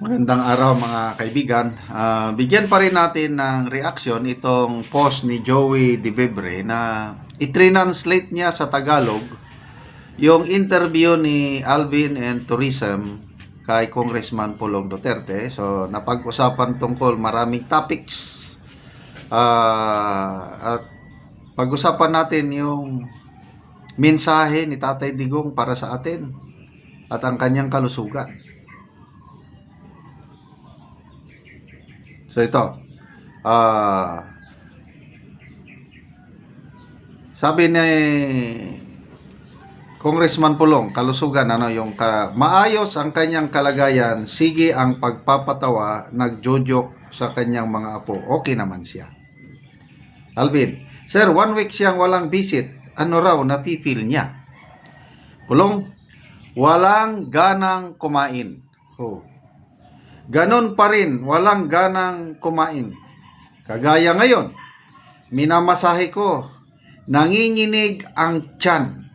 Magandang araw mga kaibigan. Ah, bigyan pa rin natin ng reaction itong post ni Joey De Bebre na i-translate niya sa Tagalog yung interview ni Alvin and Tourism kay Congressman Pulong Duterte. So, napag-usapan tungkol maraming topics. Ah, at pag-usapan natin yung mensahe ni Tatay Digong para sa atin at ang kanyang kalusugan. So ito. Ah sabi ni Congressman Pulong, kalusugan ano yung ka, maayos ang kanyang kalagayan, sige ang pagpapatawa, nagjojok sa kanyang mga apo. Okay naman siya. Alvin, Sir, one week siyang walang visit. Ano raw napipil niya? Pulong, walang ganang kumain. Oh. Ganon pa rin, walang ganang kumain. Kagaya ngayon, minamasahe ko, nanginginig ang tiyan.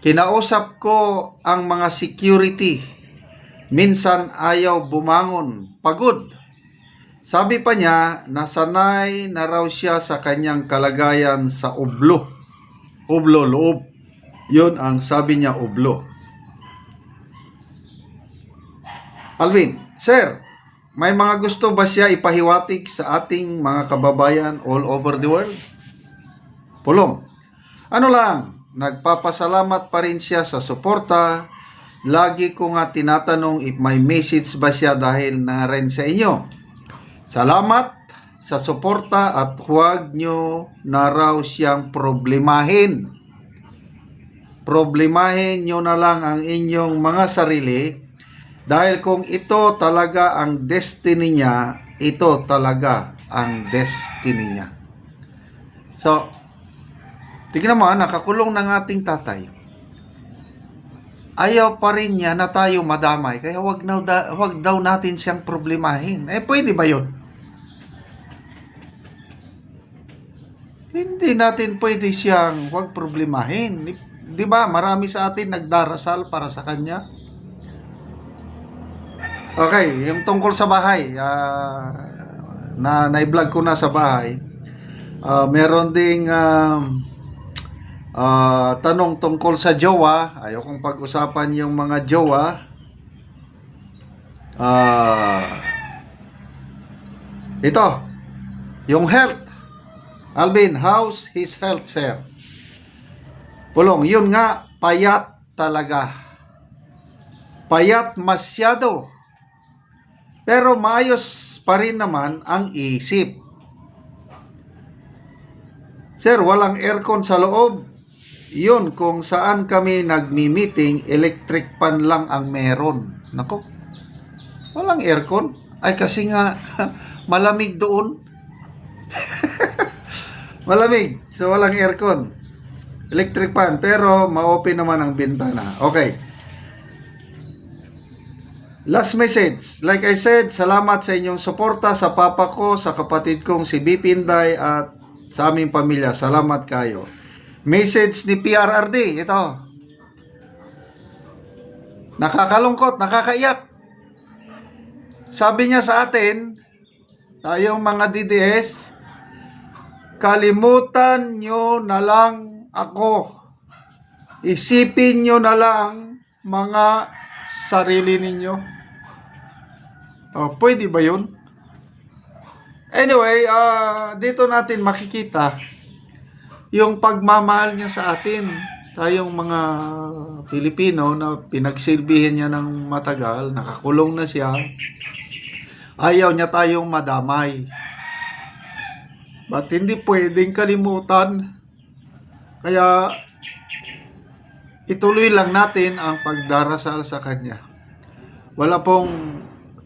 Kinausap ko ang mga security. Minsan ayaw bumangon, pagod. Sabi pa niya, nasanay na raw siya sa kanyang kalagayan sa ublo. Ublo, loob. Yun ang sabi niya, ublo. Alvin, Sir, may mga gusto ba siya ipahiwatig sa ating mga kababayan all over the world? Pulong, ano lang, nagpapasalamat pa rin siya sa suporta. Lagi ko nga tinatanong if may message ba siya dahil na rin sa inyo. Salamat sa suporta at huwag nyo na raw siyang problemahin. Problemahin nyo na lang ang inyong mga sarili dahil kung ito talaga ang destiny niya, ito talaga ang destiny niya. So, tignan mo, ah, nakakulong ng ating tatay. Ayaw pa rin niya na tayo madamay, kaya wag, na, wag daw natin siyang problemahin. Eh, pwede ba yun? Hindi natin pwede siyang wag problemahin. Di, ba, marami sa atin nagdarasal para sa kanya. Okay, yung tungkol sa bahay, ah, na na-vlog ko na sa bahay. Ah, meron ding um, ah, tanong tungkol sa jowa. Ayaw kong pag-usapan yung mga jowa. Ah, ito, yung health. Alvin, how's his health, sir? Pulong, yun nga, payat talaga. Payat masyado. Pero maayos pa rin naman ang isip. Sir, walang aircon sa loob. Yun, kung saan kami nagmi-meeting, electric fan lang ang meron. Nako, walang aircon. Ay kasi nga, malamig doon. malamig, so walang aircon. Electric fan, pero ma-open naman ang bintana. Okay. Last message. Like I said, salamat sa inyong suporta sa papa ko, sa kapatid kong si Bipinday at sa aming pamilya. Salamat kayo. Message ni PRRD. Ito. Nakakalungkot, nakakaiyak. Sabi niya sa atin, tayong mga DDS, kalimutan nyo na lang ako. Isipin nyo na lang mga sarili ninyo. Oh, pwede ba yun? Anyway, ah dito natin makikita yung pagmamahal niya sa atin. Tayong mga Pilipino na pinagsilbihin niya ng matagal, nakakulong na siya. Ayaw niya tayong madamay. Ba't hindi pwedeng kalimutan? Kaya ituloy lang natin ang pagdarasal sa Kanya. Wala pong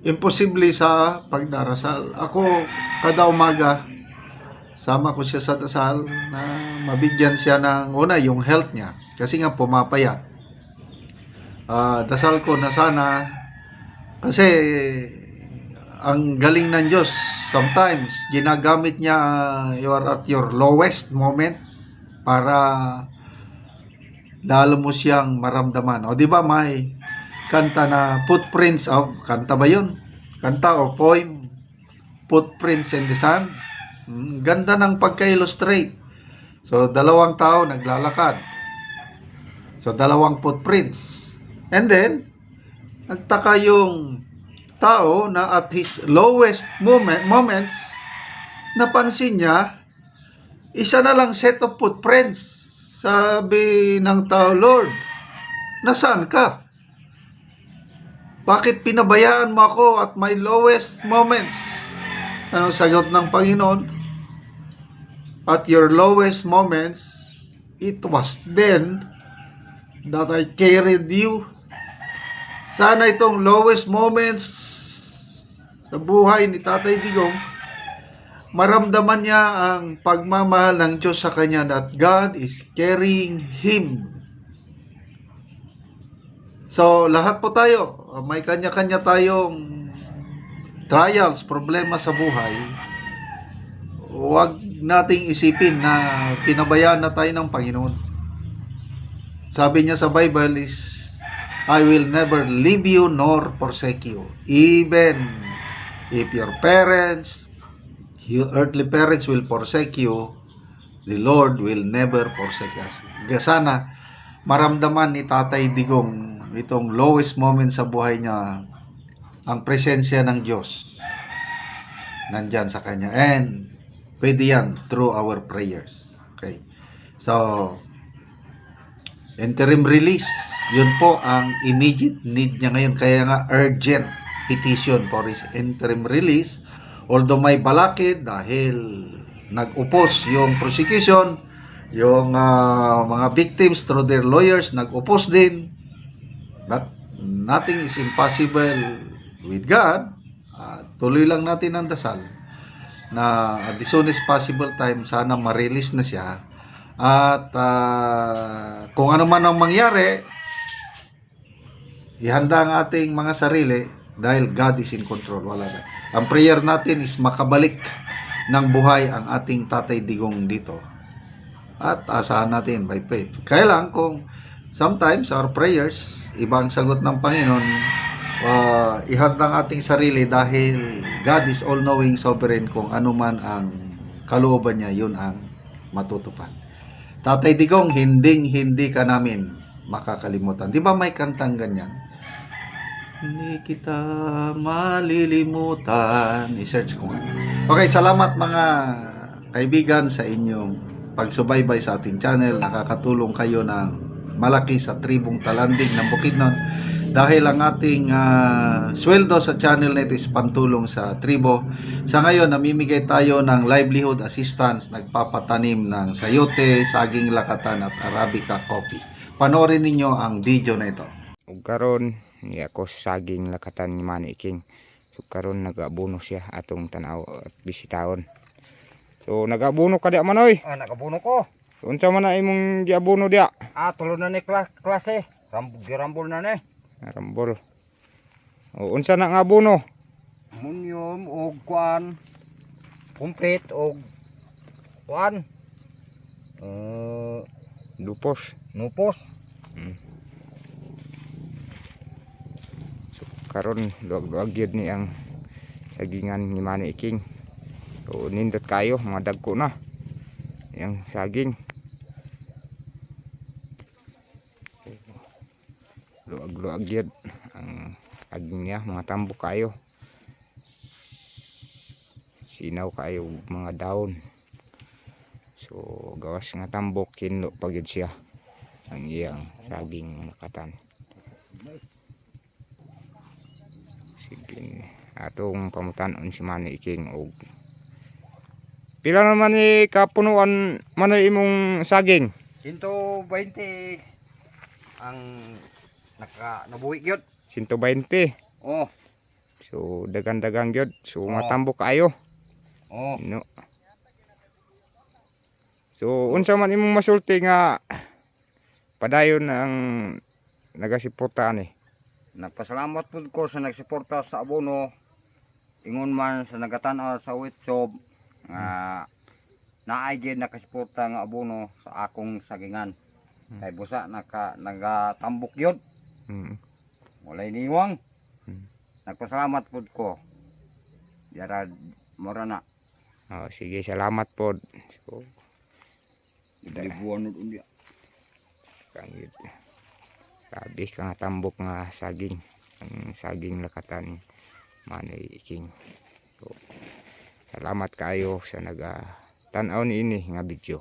imposible sa pagdarasal. Ako, kada umaga, sama ko siya sa dasal na mabigyan siya ng una, yung health niya. Kasi nga pumapayat. Ah, dasal ko na sana kasi ang galing ng Diyos sometimes ginagamit niya ah, you are at your lowest moment para lalo mo siyang maramdaman. O di ba may kanta na Footprints of, kanta ba yun? Kanta o poem, Footprints in the Sand. Mm, Ganda ng pagka-illustrate. So, dalawang tao naglalakad. So, dalawang footprints. And then, nagtaka yung tao na at his lowest moment, moments, napansin niya, isa na lang set of footprints. Sabi ng tao, Lord, nasaan ka? Bakit pinabayaan mo ako at my lowest moments? Ano sagot ng Panginoon? At your lowest moments, it was then that I carried you. Sana itong lowest moments sa buhay ni Tatay Digong, maramdaman niya ang pagmamahal ng Diyos sa kanya that God is carrying him. So, lahat po tayo, may kanya-kanya tayong trials, problema sa buhay. Huwag nating isipin na pinabayaan na tayo ng Panginoon. Sabi niya sa Bible is, I will never leave you nor forsake you. Even if your parents, your earthly parents will forsake you, the Lord will never forsake us. Kaya Sana maramdaman ni Tatay Digong itong lowest moment sa buhay niya ang presensya ng Diyos nandyan sa kanya. And pwede yan through our prayers. Okay. So, interim release. Yun po ang immediate need niya ngayon. Kaya nga urgent petition for his interim release. Although may balakid dahil nag-upos yung prosecution, yung ah, mga victims through their lawyers nag-upos din. But nothing is impossible with God. Ah, tuloy lang natin ang dasal na at the soonest possible time sana ma-release na siya at ah, kung ano man ang mangyari ihanda ang ating mga sarili dahil God is in control wala na ang prayer natin is makabalik ng buhay ang ating tatay digong dito at asahan natin by faith kaya lang kung sometimes our prayers ibang sagot ng Panginoon uh, ihanda ang ating sarili dahil God is all-knowing sovereign kung ano man ang kalooban niya, yun ang matutupad. Tatay Digong, hinding hindi ka namin makakalimutan. Di ba may kantang ganyan? Hindi kita malilimutan. I-search ko nga. Okay, salamat mga kaibigan sa inyong pagsubaybay sa ating channel. Nakakatulong kayo ng malaki sa tribong talandig ng Bukidnon dahil ang ating ah, sweldo sa channel na ito is pantulong sa tribo. Sa ngayon, namimigay tayo ng livelihood assistance, nagpapatanim ng sayote, saging lakatan at arabica coffee. Panoorin ninyo ang video na ito. karon ni ako sa saging lakatan ni Manny King so karon nagabuno siya atong tanaw at bisitahon so nagabuno ka di manoy Ah, nakabuno ko. so, unsa man na imong giabuno dia Ah, tulo na ni klas klase. Rambol, girambol na ni. rambol o unsa na nga abuno Munyom o kuan. Complete o kuan. Uh, dupos nupos. Karon luag-luag gyud ni ang sagingan ni Manny King. So nindot kayo mga dagko na yang saging. Luag-luag gyud ang aging niya mga tambok kayo. Sinaw kayo mga daon. So gawas nga tambok kinlo pagyud siya ang iyang saging makatan sige atong pamutanon si Manny King og pila naman ni kapunuan man imong saging 120 ang naka nabuhi gyud. 120 Oh, so dagan-dagang gyud so Oo. matambok kayo oh. no so unsa man imong masulti nga padayon ang nagasiputa ni Nagpasalamat pud ko sa nagsuporta sa abono. Ingon man sa nagatan-aw sa Witsob nga naay gyud nakasuporta nga abono sa akong sagingan. Kay busa naka nagatambok yun. mm. walay niwang. Hmm. Nagpasalamat pud ko. Yara mora na. Oh, sige, salamat po. So, Libuan nun unya. kangit. Grabe ka nga tambok nga saging. Ang saging lakatan Manoy King. So, salamat kayo sa naga tanaw ni ini nga video.